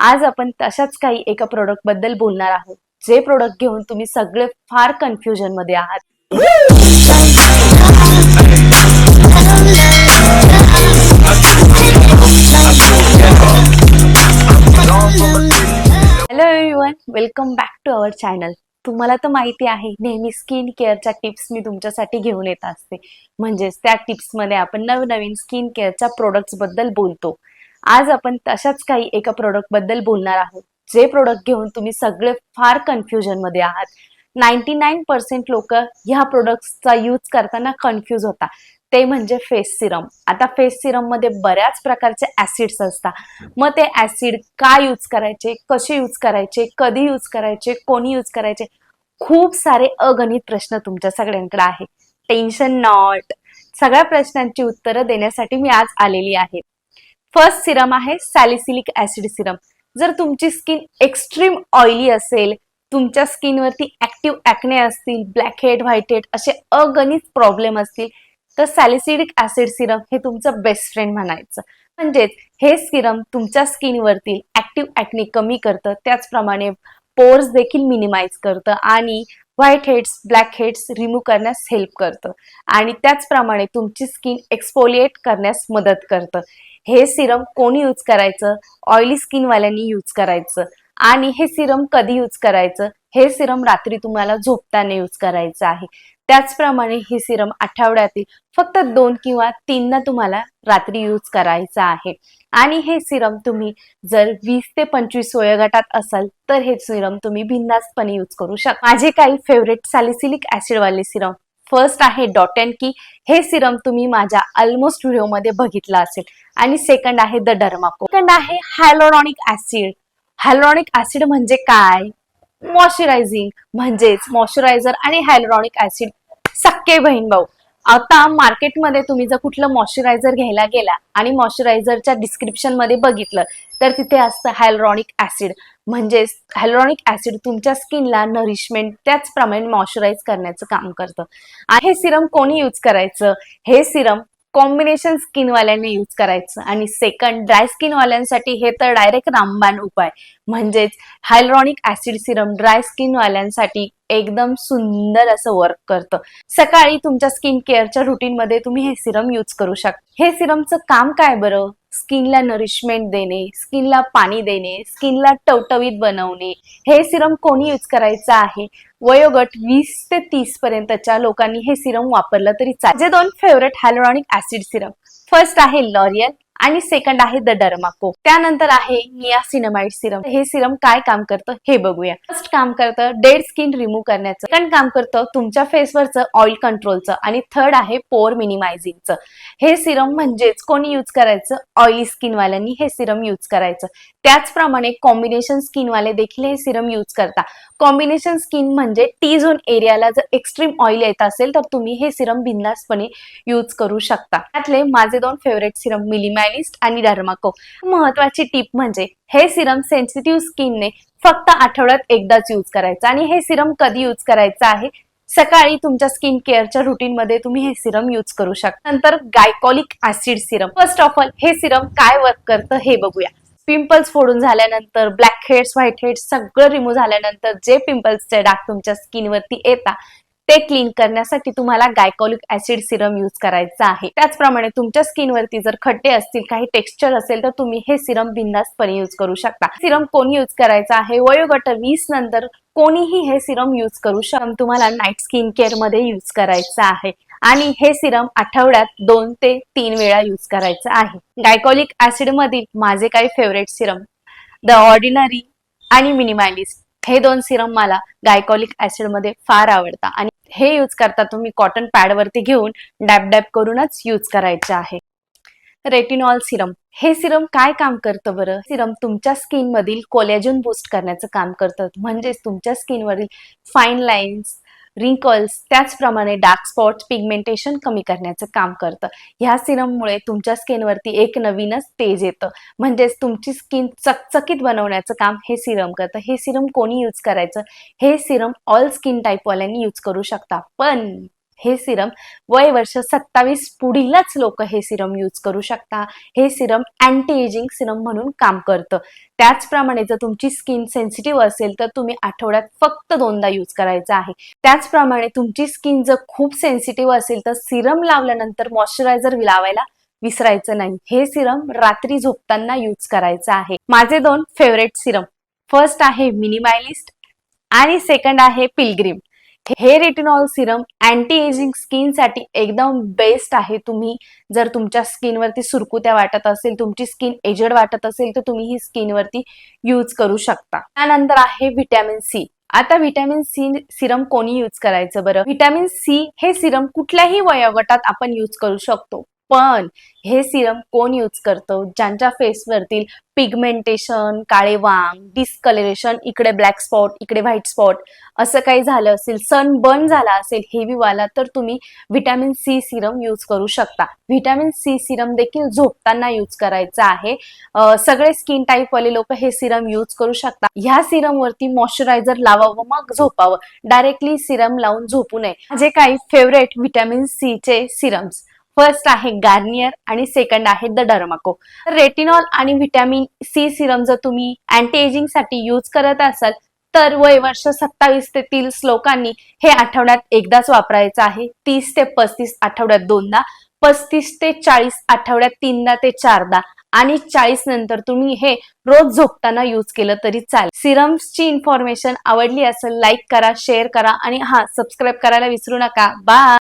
आज आपण तशाच काही एका प्रोडक्टबद्दल बोलणार आहोत. जे प्रोडक्ट घेऊन तुम्ही सगळे फार कन्फ्युजनमध्ये आहात. Hello everyone welcome back to our channel तुम्हाला तर माहिती आहे नेहमी स्किन केअरच्या टिप्स मी तुमच्यासाठी घेऊन येत असते. म्हणजेच त्या टिप्समध्ये आपण नवनवीन स्किन केअरच्या प्रोडक्ट्सबद्दल बोलतो. आज आपण तशाच काही एका प्रोडक्टबद्दल बोलणार आहोत. जे प्रोडक्ट घेऊन तुम्ही सगळे फार कन्फ्युजनमध्ये आहात. नाईन्टी नाईन पर्सेंट लोक ह्या प्रोडक्टचा यूज करताना कन्फ्यूज होता ते म्हणजे फेस सिरम आता फेस सिरममध्ये बऱ्याच प्रकारचे ऍसिड्स असतात. मग ते ऍसिड का यूज करायचे कसे यूज करायचे कधी यूज करायचे कोणी यूज करायचे खूप सारे अगणित प्रश्न तुमच्या सगळ्यांकडे आहे टेन्शन नॉट सगळ्या प्रश्नांची उत्तरं देण्यासाठी मी आज आलेली आहे. फर्स्ट सिरम आहे सॅलिसिलिक ऍसिड सिरम. जर तुमची स्किन एक्स्ट्रीम ऑइली असेल तुमच्या स्किनवरती ऍक्टिव्ह ऍक्ने असतील ब्लॅक हेड व्हाईट हेड असे अगणित प्रॉब्लेम असतील तर सॅलिसिडिक ऍसिड सिरम हे तुमचं बेस्ट फ्रेंड म्हणायचं. म्हणजेच हे सिरम तुमच्या स्किनवरतील ऍक्टिव्ह ऍक्ने कमी करतं त्याचप्रमाणे पोर्स देखील मिनिमाइज करतं आणि white heads black heads remove करण्यास हेल्प करतं. आणि त्याचप्रमाणे तुमची स्किन एक्सपोलिएट करण्यास मदत करतं. हे सिरम कोणी यूज करायचं? ऑइली स्किनवाल्यांनी यूज करायचं. आणि हे सिरम कधी यूज करायचं? हे सिरम रात्री तुम्हाला झोपताना यूज करायचं आहे. त्याचप्रमाणे ही सिरम आठवड्यातील फक्त दोन किंवा तीनदा तुम्हाला रात्री यूज करायचा आहे. आणि हे सिरम तुम्ही जर वीस ते पंचवीस वयोगटात असाल तर हे सिरम तुम्ही बिंदास्तपणे यूज करू शकता. माझे काही फेवरेट सॅलिसिलिक ऍसिडवाले सिरम फर्स्ट आहे डॉट अँड की हे सिरम तुम्ही माझ्या ऑलमोस्ट व्हिडिओमध्ये बघितलं असेल. आणि सेकंड आहे द डर्माको सेकंड आहे हायलोरॉनिक ऍसिड हायलोरॉनिक ऍसिड म्हणजे काय? मॉइश्चरायझिंग म्हणजेच मॉइश्चरायझर आणि हायलोरॉनिक ऍसिड सक्के बहीण भाऊ. आता मार्केटमध्ये तुम्ही जर कुठलं मॉइश्चरायझर घ्यायला गेला आणि मॉइश्चरायझरच्या डिस्क्रिप्शनमध्ये बघितलं तर तिथे असतं हॅलरॉनिक ऍसिड म्हणजेच हॅलरॉनिक ऍसिड तुमच्या स्किनला नरिशमेंट त्याचप्रमाणे मॉइश्चराईज करण्याचं काम करतं. आणि हे सिरम कोणी यूज करायचं? हे सिरम कॉम्बिनेशन स्किनवाल्यांनी यूज करायचं. आणि सेकंड ड्राय स्किनवाल्यांसाठी हे तर डायरेक्ट रामबाण उपाय. म्हणजेच हायलरॉनिक ऍसिड सिरम ड्राय स्किनवाल्यांसाठी एकदम सुंदर असं वर्क करतं. सकाळी तुमच्या स्किन केअरच्या रुटीनमध्ये तुम्ही हे सिरम यूज करू शकता. हे सिरमचं काम काय बरं? स्किनला नरिशमेंट देणे स्किनला पाणी देणे स्किनला टवटवीत बनवणे. हे सिरम कोणी यूज करायचं आहे? वयोगट वीस ते तीस पर्यंतच्या लोकांनी हे सिरम वापरलं तरी चालेल. जे दोन favourite hyaluronic acid serum. First आहे लॉरियल आणि सेकंड आहे द डर्माको त्यानंतर आहे नियासिनमाइड सिरम हे सिरम काय काम करतं हे बघूया. फर्स्ट काम करतं डेड स्किन रिमूव्ह करण्याचं. सेकंड काम करतं तुमच्या फेसवरचं ऑइल कंट्रोलचं आणि थर्ड आहे पोर मिनिमायझिंगचं हे सिरम म्हणजेच कोणी यूज करायचं? ऑइली स्किनवाल्यांनी हे सिरम यूज करायचं. त्याचप्रमाणे कॉम्बिनेशन स्किनवाले देखील हे सिरम यूज करता. कॉम्बिनेशन स्किन म्हणजे टी झोन एरियाला जर एक्स्ट्रीम ऑइल येत असेल तर तुम्ही हे सिरम बिंदासपणे यूज करू शकता. त्यातले माझे दोन फेवरेट सिरम मिलिमॅलिस्ट आणि डर्माको महत्वाची टिप म्हणजे हे सिरम सेन्सिटिव्ह स्किनने फक्त आठवड्यात एकदाच यूज करायचं. आणि हे सिरम कधी यूज करायचं आहे? सकाळी तुमच्या स्किन केअरच्या रुटीन मध्ये तुम्ही हे सिरम यूज करू शकता. नंतर glycolic acid serum. First of all हे सिरम काय वर्क करतं हे बघूया. पिंपल्स फोडून झाल्यानंतर ब्लॅक हेड्स व्हाईट हेड्स सगळं रिमूव्ह झाल्यानंतर जे पिंपल्सचे डाग तुमच्या स्किनवरती येतात ते क्लीन करण्यासाठी तुम्हाला गायकॉलिक ऍसिड सिरम यूज करायचं आहे. त्याचप्रमाणे तुमच्या स्किनवरती जर खड्डे असतील काही टेक्स्चर असेल तर तुम्ही हे सिरम बिंदास्तपणे यूज करू शकता. सिरम कोणी यूज करायचं आहे? वयोगट वीस नंतर कोणीही हे सिरम यूज करू शकता तुम्हाला नाईट स्किन केअरमध्ये यूज करायचं आहे. आणि हे सिरम आठवड्यात दोन ते तीन वेळा यूज करायचं आहे. गायकॉलिक ऍसिड मधील माझे काही फेवरेट सिरम द ऑर्डिनरी आणि मिनिमालिस्ट हे दोन सिरम मला गायकॉलिक ऍसिडमध्ये फार आवडतात आणि हे यूज करता तुम्ही कॉटन पॅड वरती घेऊन डॅब डॅब करूनच यूज करायचे आहे. रेटिनॉल सिरम हे सिरम काय काम करतं बरं? सिरम तुमच्या स्किन मधील कोलॅजन बूस्ट करण्याचं काम करतं. म्हणजेच तुमच्या स्किनवरील फाईन लाईन्स रिंकल्स त्याचप्रमाणे डार्क स्पॉट्स पिगमेंटेशन कमी करण्याचं काम करतं. ह्या सिरममुळे तुमच्या स्किनवरती एक नवीनच तेज येतं. म्हणजेच तुमची स्किन चकचकीत बनवण्याचं काम हे सिरम करतं. हे सिरम कोणी यूज करायचं? हे सिरम ऑल स्किन टाईपवाल्यांनी यूज करू शकता. पण हे सिरम वय वर्ष सत्तावीस पुढीलच लोक हे सिरम यूज करू शकता. हे सिरम अँटी एजिंग सिरम म्हणून काम करतं. त्याचप्रमाणे जर तुमची स्किन सेन्सिटिव्ह असेल तर तुम्ही आठवड्यात फक्त दोनदा यूज करायचं आहे. त्याचप्रमाणे तुमची स्किन जर खूप सेन्सिटिव्ह असेल तर सिरम लावल्यानंतर मॉइश्चरायझर लावायला विसरायचं नाही. हे सिरम रात्री झोपताना यूज करायचं आहे. माझे दोन फेवरेट सिरम. फर्स्ट आहे मिनिमायलिस्ट आणि सेकंड आहे पिलग्रिम हे रेटिनॉल सिरम अँटी एजिंग स्किनसाठी एकदम बेस्ट आहे. तुम्ही जर तुमच्या स्किनवरती सुरकुत्या वाटत असेल तुमची स्किन एजड वाटत असेल तर तुम्ही ही स्किनवरती यूज करू शकता. त्यानंतर आहे व्हिटॅमिन सी आता व्हिटॅमिन सी सिरम कोणी यूज करायचं बरं? व्हिटॅमिन सी हे सिरम कुठल्याही वयोगटात आपण यूज करू शकतो. पण हे सिरम कोण यूज करतो? ज्यांच्या फेसवरतील पिगमेंटेशन काळे वांग डिस्कलरेशन इकडे ब्लॅक स्पॉट इकडे व्हाईट स्पॉट असं काही झालं असेल सन बर्न झाला असेल हेवी वाला तर तुम्ही व्हिटॅमिन सी सिरम यूज करू शकता. व्हिटॅमिन सी सिरम देखील झोपताना यूज करायचं आहे. सगळे स्किन टाईप वाले लोक हे सिरम यूज करू शकता. ह्या सिरमवरती मॉइश्चरायझर लावावं मग झोपावं. डायरेक्टली सिरम लावून झोपू नये. माझे काही फेवरेट व्हिटॅमिन सी चे सिरम्स. फर्स्ट आहे गार्नियर आणि सेकंड आहे द डर्माको. रेटिनॉल आणि व्हिटॅमिन सी सिरम जर तुम्ही अँटी एजिंगसाठी यूज करत असाल तर वय वर्ष सत्तावीस ते तीस लोकांनी हे आठवड्यात एकदाच वापरायचं आहे. तीस ते पस्तीस आठवड्यात दोनदा पस्तीस ते चाळीस आठवड्यात तीनदा ते चारदा आणि चाळीस नंतर तुम्ही हे रोज झोपताना यूज केलं तरी चालेल. सिरम्सची इन्फॉर्मेशन आवडली असेल लाईक करा शेअर करा आणि हा सबस्क्राईब करायला विसरू नका. बाय!